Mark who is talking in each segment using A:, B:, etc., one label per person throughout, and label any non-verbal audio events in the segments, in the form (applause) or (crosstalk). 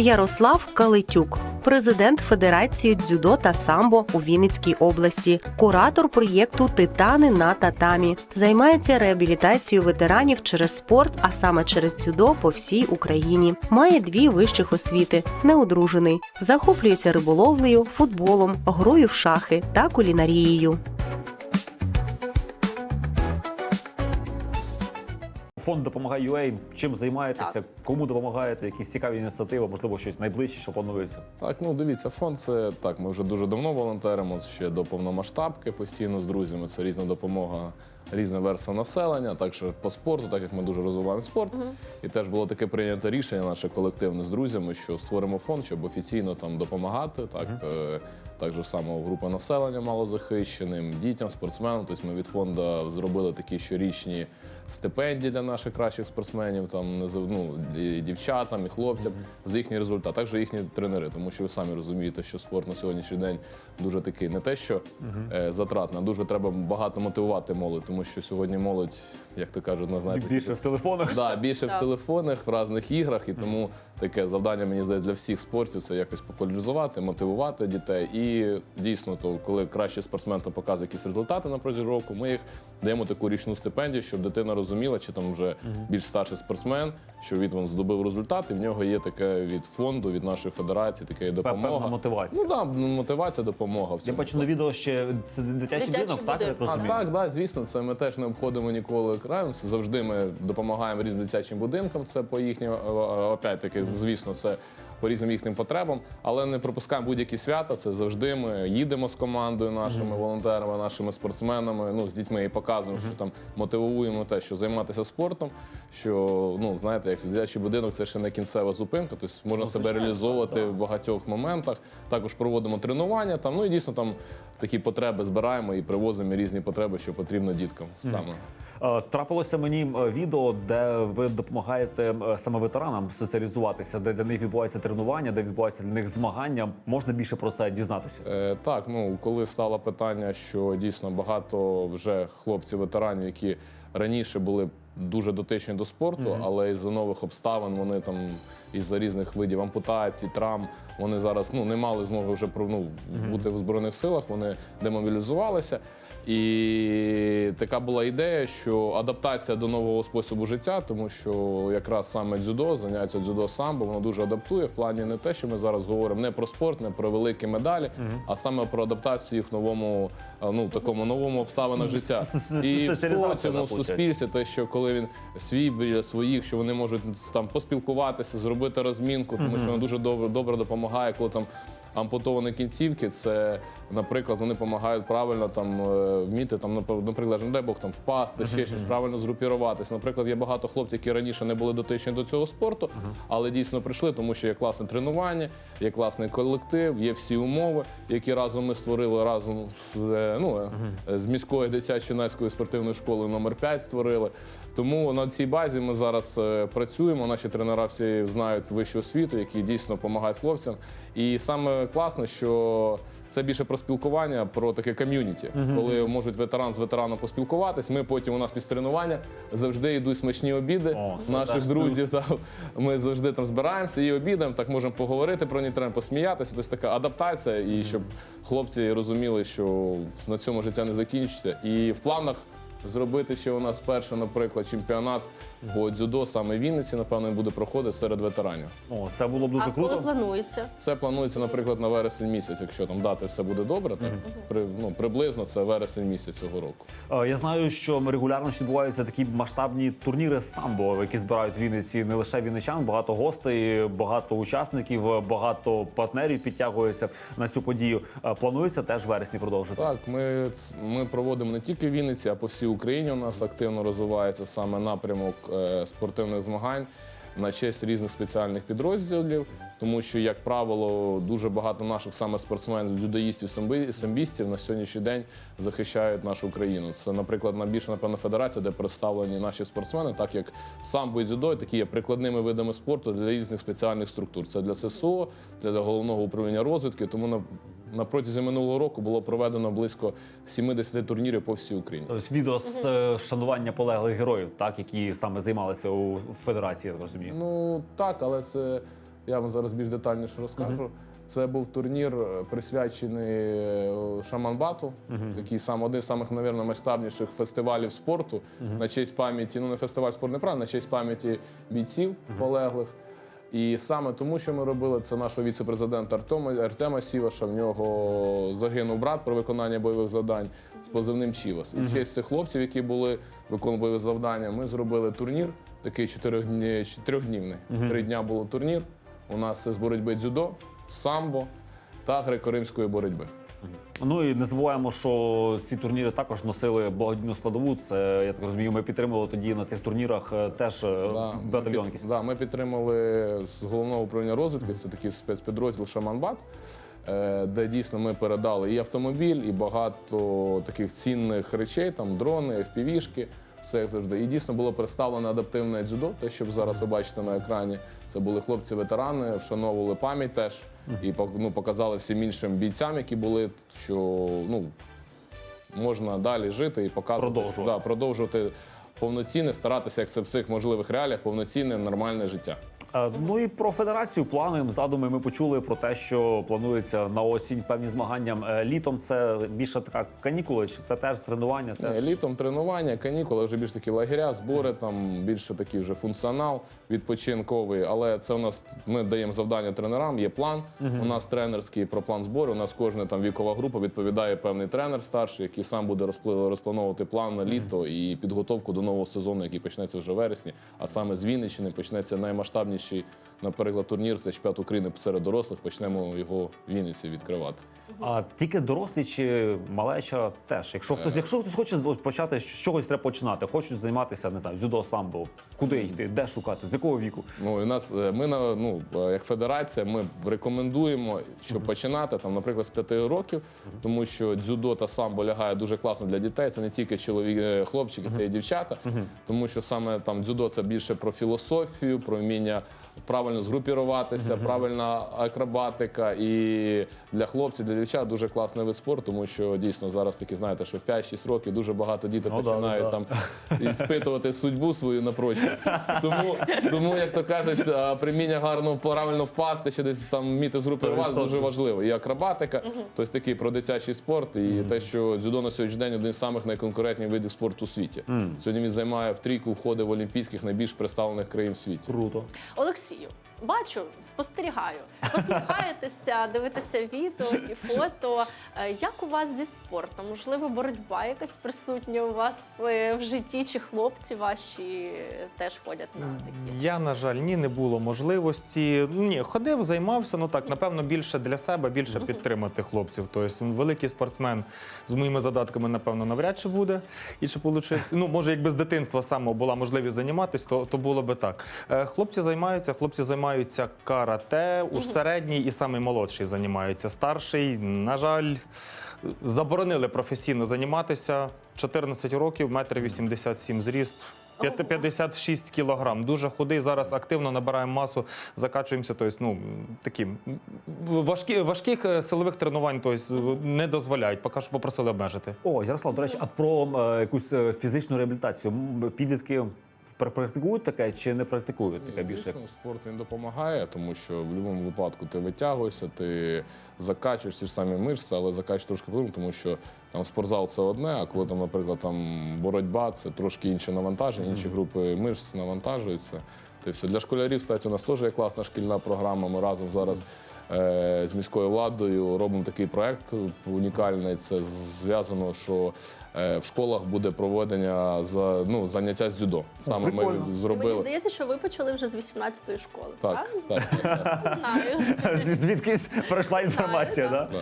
A: Ярослав Калитюк, президент Федерації дзюдо та самбо у Вінницькій області, куратор проєкту Титани на татамі. Займається реабілітацією ветеранів через спорт, а саме через дзюдо по всій Україні. Має дві вищих освіти, неодружений, захоплюється риболовлею, футболом, грою в шахи та кулінарією.
B: Фонд допомагає UA. Чим займаєтеся? Кому допомагаєте? Якісь цікаві ініціативи, можливо, щось найближче, що планується.
C: Так, ну дивіться, фонд це так. Ми вже дуже давно волонтеримо ще до повномасштабки постійно з друзями. Це різна допомога, різна верства населення, також по спорту, так як ми дуже розвиваємо спорт. І теж було таке прийнято рішення наше колективне з друзями, що створимо фонд, щоб офіційно там допомагати. Так е, так же само група населення малозахищеним, дітям, спортсменам. Тобто ми від фонду зробили такі щорічні. Стипендії для наших кращих спортсменів, там ну, і дівчатам, і хлопцям за їхній результат, також їхні тренери, тому що ви самі розумієте, що спорт на сьогоднішній день дуже такий не те, що е, затратний, а дуже треба багато мотивувати молодь, тому що сьогодні молодь, як то кажуть, не знаєте,
B: Більше в телефонах.
C: Да, більше в телефонах, в різних іграх, і тому таке завдання мені здається для всіх спортів це якось популяризувати, мотивувати дітей. І дійсно, то коли кращий спортсмен показує якісь результати на протязі року, ми їх даємо таку річну стипендію, щоб дитина розуміла, чи там вже більш старший спортсмен, що він здобув результат, і в нього є таке від фонду, від нашої федерації, така допомога.
B: Певна мотивація.
C: Ну так, мотивація, допомога в
B: Я
C: цьому.
B: бачу на відео ще це дитячий
D: Дитячий
B: будинок, так я
D: будинок.
C: А
B: розумію.
C: так, да, звісно, це ми теж не обходимо ніколи краєм. Завжди ми допомагаємо різним дитячим будинкам. Це по їхнім, е, опять таки, звісно, це по різним їхнім потребам, але не пропускаємо будь-які свята. Це завжди ми їдемо з командою, нашими волонтерами, нашими спортсменами. Ну з дітьми і показуємо, що там мотивуємо те, що займатися спортом. Що ну знаєте, як дитячий будинок це ще не кінцева зупинка, тобто можна себе реалізовувати в багатьох моментах. Також проводимо тренування там. Ну і дійсно там такі потреби збираємо і привозимо різні потреби, що потрібно діткам саме.
B: Е, Трапилося мені е, відео, де ви допомагаєте е, саме ветеранам соціалізуватися, де для них відбувається тренування, де відбувається для них змагання. Можна більше про це дізнатися?
C: Е, так, ну коли стало питання, що дійсно багато вже хлопців-ветеранів, які раніше були дуже дотичні до спорту, але із-за нових обставин вони там із-за різних видів ампутацій, травм, вони зараз ну не мали змоги вже ну, бути в збройних силах. Вони демобілізувалися. І така була ідея, що адаптація до нового способу життя, тому що якраз саме дзюдо, заняття дзюдо самбо, воно дуже адаптує в плані не те, що ми зараз говоримо не про спорт, не про великі медалі, а саме про адаптацію їх новому, е, ну такому новому обставинах життя. (laughs) І в
B: Соціалізація,
C: цьому
B: да,
C: суспільстві, те, що коли він свій біля своїх, що вони можуть там поспілкуватися, зробити розмінку, тому що воно дуже добре, добре допомагає, коли там. Ампутовані кінцівки, це, наприклад, вони допомагають правильно там е, вміти там, наприклад, не дай Бог там впасти, ще щось правильно згрупіруватися. Наприклад, є багато хлопців, які раніше не були дотичні до цього спорту, але дійсно прийшли, тому що є класне тренування, є класний колектив, є всі умови, які разом ми створили разом з, е, ну, е, з міською дитячо-юнацькою спортивною школою номер 5 створили. Тому на цій базі ми зараз працюємо. Наші тренера всі знають вищу освіту, які дійсно допомагають хлопцям. І саме класно, що це більше про спілкування, про таке ком'юніті, коли можуть ветеран з ветераном поспілкуватись. Ми потім у нас після тренування завжди йдуть смачні обіди
B: О,
C: наших друзів. Там, ми завжди там збираємося і обідаємо, так можемо поговорити про нейтрен, посміятися. Тобто така адаптація, і щоб хлопці розуміли, що на цьому життя не закінчиться. І в планах. Зробити ще у нас перший, наприклад, чемпіонат по дзюдо саме в Вінниці, напевно, буде проходити серед ветеранів.
B: О, це було б дуже
D: А коли
B: круто.
D: планується?
C: Це планується, наприклад, на вересень місяць, якщо там дати все буде добре, так при, ну, приблизно це вересень місяць цього року.
B: Е, Я знаю, що регулярно ще відбуваються такі масштабні турніри з самбо, які збирають в Вінниці не лише вінничан, багато гостей, багато учасників, багато партнерів підтягуються на цю подію. Е, Планується теж в вересні продовжити.
C: Так, ми, ц- ми проводимо не тільки в Вінниці, а по всій Україні. У нас активно розвивається саме напрямок е, спортивних змагань на честь різних спеціальних підрозділів, тому що, як правило, дуже багато наших саме спортсменів, дзюдоїстів, самбістів на сьогоднішній день захищають нашу Україну. Це, наприклад, найбільша напевно федерація, де представлені наші спортсмени, так як самбо і дзюдо, такі є прикладними видами спорту для різних спеціальних структур. Це для ССО, для головного управління розвідки. Тому на протязі минулого року було проведено близько 70 турнірів по всій Україні.
B: Тобто відео з е, шанування полеглих героїв, так які саме займалися у федерації, я розумію.
C: Ну так, але це Я вам зараз більш детальніше розкажу. Це був турнір е, присвячений е, Шаманбату, який сам один з самих, мабуть, масштабніших фестивалів спорту на честь пам'яті. Ну не фестиваль спорту, неправильно, на честь пам'яті бійців полеглих. І саме тому, що ми робили, це нашого віце-президента Артема, Артема Сіваша. В нього загинув брат про виконання бойових завдань з позивним Чівас. І в честь цих хлопців, які були виконували бойові завдання, ми зробили турнір, такий чотирьохдні- чотирьохднівний. Три дня було турнір. У нас це з боротьби дзюдо, самбо та греко-римської боротьби.
B: Ну і не забуваємо, що ці турніри також носили благодійну складову. Це я так розумію, ми підтримували тоді на цих турнірах е, теж е,
C: Да,
B: батальйон.
C: ми, під- да, ми підтримали з головного управління розвідки, це такий спецпідрозділ Шаманбат, е, де дійсно ми передали і автомобіль, і багато таких цінних речей, там дрони, FPV-шки, все як завжди. І дійсно було представлено адаптивне дзюдо, те, що зараз ви бачите на екрані. Це були хлопці-ветерани, вшановували пам'ять теж і ну, показали всім іншим бійцям, які були, що ну, можна далі жити і показувати,
B: Продовжувати.
C: Да, продовжувати повноцінне, старатися, як це в всіх можливих реаліях, повноцінне нормальне життя.
B: Е, Ну і про федерацію плани задуми ми почули про те, що планується на осінь певні змагання. Е, Літом це більше така канікули, чи це теж тренування?
C: Ні,
B: Теж?
C: Літом тренування, канікули, вже більш такі лагеря, збори, там більше такий вже функціонал відпочинковий. Але це у нас ми даємо завдання тренерам, є план. У нас тренерський про план збору. У нас кожна там вікова група відповідає певний тренер старший, який сам буде розплановувати план на літо і підготовку до нового сезону, який почнеться вже в вересні. А саме з Вінниччини почнеться наймасштабніший, наприклад, турнір це чемпіонат України серед дорослих. Почнемо його в Вінниці відкривати.
B: А тільки дорослі чи малеча теж. Якщо хтось, якщо хтось хоче почати з чогось треба починати, хочуть займатися, не знаю, дзюдо самбо, куди йти, де шукати, з якого віку?
C: Ну, і у нас е, ми на ну е, як федерація, ми рекомендуємо, щоб починати там, наприклад, з п'яти років, тому що дзюдо та самбо лягає дуже класно для дітей. Це не тільки чоловік, е, хлопчики, це і дівчата, тому що саме там дзюдо це більше про філософію, про вміння. Правильно згрупіруватися, правильна акробатика. І для хлопців, для дівчат дуже класний вид спорту, тому що дійсно зараз таки знаєте, що в 5-6 років дуже багато дітей
B: Ну
C: починають
B: да.
C: там іспитувати судьбу свою на прочність. Тому, тому як то кажуть, приміння гарно правильно впасти, ще десь там вміти згрупувати, дуже важливо. І акробатика, тобто такий про дитячий спорт, і те, що дзюдо на сьогоднішній день один з самих найконкурентніших видів спорту у світі. Сьогодні він займає в трійку, входить в олімпійських найбільш представлених країн в світі.
B: Круто.
D: 使用。Бачу, спостерігаю. Посміхаєтеся, дивитеся відео і фото. Е, Як у вас зі спортом? Можливо, боротьба якась присутня у вас е, в житті, чи хлопці ваші теж ходять на такі?
E: Я, на жаль, ні, не було можливості. Ні, ходив, займався. Ну так, напевно, більше для себе, більше підтримати хлопців. Тобто, великий спортсмен з моїми задатками, напевно, навряд чи буде. І чи получився. Ну, може, якби з дитинства саме була можливість займатися, то, то було би так. Е, Хлопці займаються, хлопці займаються карате, уж середній і самий молодший займаються. Старший, на жаль, заборонили професійно займатися. 14 років, метр 87 зріст. 56 кілограм. Дуже худий. Зараз активно набираємо масу, закачуємося. Тобто, ну такі важкі, важких е, силових тренувань тобто, не дозволяють. Поки що попросили обмежити.
B: О, Ярослав, до речі, а про е, якусь е, фізичну реабілітацію підлітки практикують таке чи не практикують таке більше?
C: Звісно, спорт він допомагає, тому що в будь-якому випадку ти витягуєшся, ти закачуєш ті ж самі мишці, але закачуєш трошки по-другому, тому що там спортзал це одне, а коли там, наприклад, там боротьба, це трошки інше навантаження, інші групи мишць навантажуються. Й все. Для школярів, кстати, у нас теж є класна шкільна програма. Ми разом зараз е, з міською владою робимо такий проект унікальний. Це зв'язано, що е, в школах буде проведення за, ну, заняття з дзюдо. Саме ми
B: прикольно.
D: Мені
C: зробили.
D: здається, що ви почали вже з 18-ї школи.
C: Так, так, так, так.
D: Знаю.
B: Звідкись пройшла інформація,
D: Знаю,
B: да?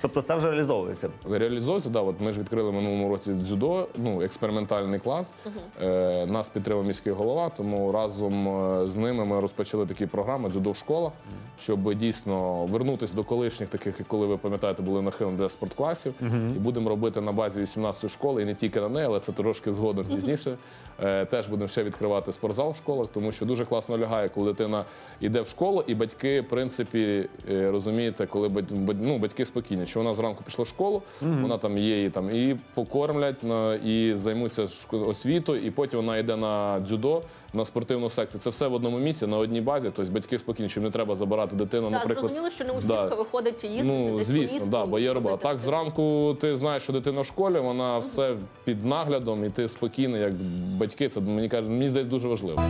B: Тобто це вже реалізовується.
C: Реалізується, да, от ми ж відкрили минулому році дзюдо, ну, експериментальний клас. Е, нас підтримав міський голова, тому разом е, з ними ми розпочали такі програми дзюдо в школах, щоб дійсно вернутися до колишніх, таких, як коли ви пам'ятаєте, були нахилені для спорткласів. І будемо робити на базі 18-ї школи, і не тільки на неї, але це трошки згодом пізніше. Е, теж будемо ще відкривати спортзал в школах, тому що дуже класно лягає, коли дитина йде в школу, і батьки, в принципі, розумієте, коли ну, батьки спокійні, що вона зранку пішла в школу, вона там є і там і покормлять, на- і займуться шко- освітою, і потім вона йде на дзюдо, на спортивну секцію. Це все в одному місці, на одній базі. Тобто батьки спокійні, що не треба забирати дитину.
D: Так,
C: наприклад,
D: зрозуміло, що не усіх
C: Да.
D: виходить їздити
C: Ну,
D: десь
C: звісно, да, бо є робота. Так, зранку ти знаєш, що дитина в школі, вона все під наглядом, і ти спокійний, як батьки. Це мені кажуть, мені здається дуже важливо.